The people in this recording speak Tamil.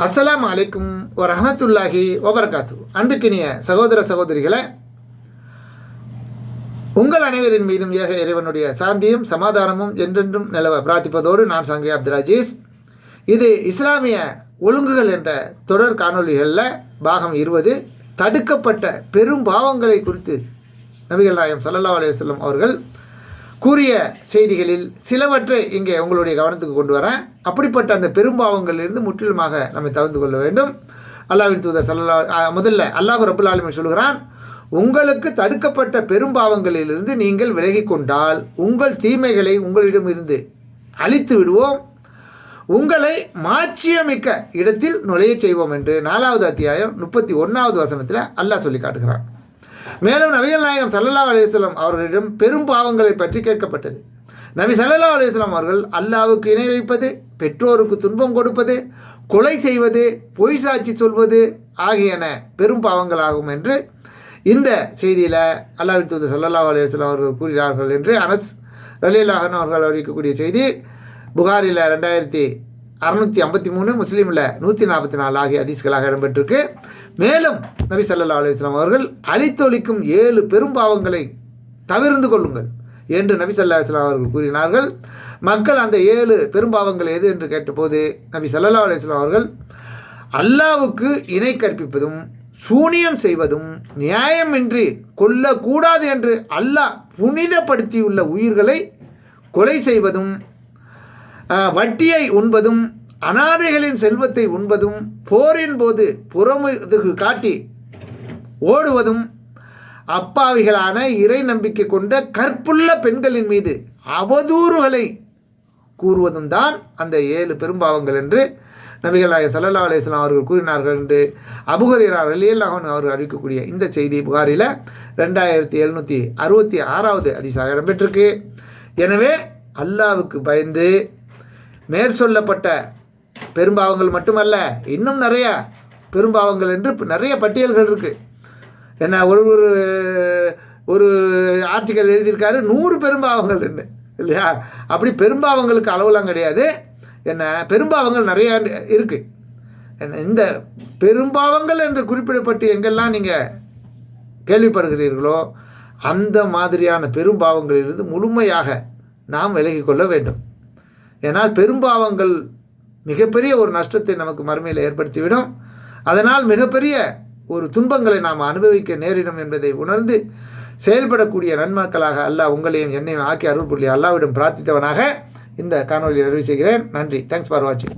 அஸ்லாம் அலைக்கும் ஒரு அஹமத்துல்லாஹி வபரகாத்து அன்புக்கினிய சகோதர சகோதரிகளை உங்கள் அனைவரின் மீதும் ஏக இறைவனுடைய சாந்தியும் சமாதானமும் என்றென்றும் நிலவ பிரார்த்திப்பதோடு நான் சங்கி அப்துல் அஜீஸ். இது இஸ்லாமிய ஒழுங்குகள் என்ற தொடர் காணொலிகளில் பாகம் இருபது தடுக்கப்பட்ட பெரும் பாவங்களை குறித்து நபிகள் நாயம் சல்லல்லா அலையம் அவர்கள் கூறிய செய்திகளில் சிலவற்றை இங்கே உங்களுடைய கவனத்துக்கு கொண்டு வரேன். அப்படிப்பட்ட அந்த பெரும்பாவங்களிலிருந்து முற்றிலுமாக நம்மை தவிர்த்து கொள்ள வேண்டும். அல்லாவின் தூதர் சல்லா முதல்ல அல்லாஹ் ரபுல் ஆலமீன் சொல்கிறான் உங்களுக்கு தடுக்கப்பட்ட பெரும்பாவங்களிலிருந்து நீங்கள் விலகி கொண்டால் உங்கள் தீமைகளை உங்களிடமிருந்து அழித்து விடுவோம். உங்களை மாற்றியமிக்க இடத்தில் நுழையச் செய்வோம் என்று நாலாவது அத்தியாயம் முப்பத்தி ஒன்றாவது வசனத்தில் அல்லாஹ் சொல்லி காட்டுகிறான். மேலும் நபிகள் நாயகம் சல்லல்லா அலிஸ்லாம் அவர்களிடம் பெரும் பாவங்களை பற்றி கேட்கப்பட்டது. நபி சல்லல்லா அலிஸ்லாம் அவர்கள் அல்லாவுக்கு இணை வைப்பது பெற்றோருக்கு துன்பம் கொடுப்பது கொலை செய்வது பொய் சாட்சி சொல்வது ஆகியன பெரும் பாவங்களாகும் என்று இந்த செய்தியில் அல்லாவின் தூது சல்லல்லா அலிஸ்லாம் அவர்கள் கூறுகிறார்கள் என்று அனஸ் ரலீலாகன் அவர்கள் அறிவிக்கக்கூடிய செய்தி. புகாரில் ரெண்டாயிரத்தி அறுநூற்றி ஐம்பத்தி மூணு முஸ்லீமில் நூற்றி நாற்பத்தி நாலு ஆகிய ஹதீஸ்களாக இடம்பெற்றிருக்கு. மேலும் நபி சல்லா அலுவலாம் அவர்கள் அழித்தொழிக்கும் ஏழு பெரும்பாவங்களை தவிர்ந்து கொள்ளுங்கள் என்று நபி சல்லா அலுவலாம் அவர்கள் கூறினார்கள். மக்கள் அந்த ஏழு பெரும்பாவங்கள் எது என்று கேட்டபோது நபி சல்லா அலுவலாம் அவர்கள் அல்லாவுக்கு இணை கற்பிப்பதும் சூனியம் செய்வதும் நியாயமின்றி கொல்லக்கூடாது என்று அல்லாஹ் புனிதப்படுத்தியுள்ள உயிர்களை கொலை செய்வதும் வட்டியை உண்பதும் அனாதைகளின் செல்வத்தை உண்பதும் போரின் போது புறமுதுகு காட்டி ஓடுவதும் அப்பாவிகளான இறை நம்பிக்கை கொண்ட கற்புள்ள பெண்களின் மீது அவதூறுகளை கூறுவதும் தான் அந்த ஏழு பெரும்பாவங்கள் என்று நபிகள் நாயகம் சல்லா அலிஸ்லாம் அவர்கள் கூறினார்கள் என்று அபுஹரீரா அலியல்லாஹன் அவர்கள் அறிவிக்கக்கூடிய இந்த செய்தி புகாரில் ரெண்டாயிரத்தி எழுநூற்றி அறுபத்தி ஆறாவது அதிசாக இடம்பெற்றிருக்கு. எனவே அல்லாவுக்கு பயந்து மேற்சொல்லப்பட்ட பெரும்பாவங்கள் மட்டுமல்ல இன்னும் நிறைய பெரும்பாவங்கள் என்று நிறைய பட்டியல்கள் இருக்குது என்ன ஒரு ஒரு ஒரு ஆர்டிக்கல் எழுதியிருக்காரு நூறு பெரும்பாவங்கள் என்ன இல்லையா? அப்படி பெரும்பாவங்களுக்கு அளவுலாம் கிடையாது. என்ன பெரும்பாவங்கள் நிறையா இருக்குது என்ன இந்த பெரும்பாவங்கள் என்று குறிப்பிடப்பட்டு எங்கெல்லாம் நீங்கள் கேள்விப்படுகிறீர்களோ அந்த மாதிரியான பெரும்பாவங்களிலிருந்து முழுமையாக நாம் விலகிக் கொள்ள வேண்டும். ஏன்னால் பெரும்பாவங்கள் மிகப்பெரிய ஒரு நஷ்டத்தை நமக்கு மறுமையில் ஏற்படுத்திவிடும். அதனால் மிகப்பெரிய ஒரு துன்பங்களை நாம் அனுபவிக்க நேரிடும் என்பதை உணர்ந்து செயல்படக்கூடிய நன்மக்களாக அல்லாஹ் உங்களையும் என்னையும் ஆக்கி அருள் புள்ளி அல்லாவிடம் பிரார்த்தித்தவனாக இந்த காணொலியை நிறைவு செய்கிறேன். நன்றி. தேங்க்ஸ் ஃபார் வாட்சிங்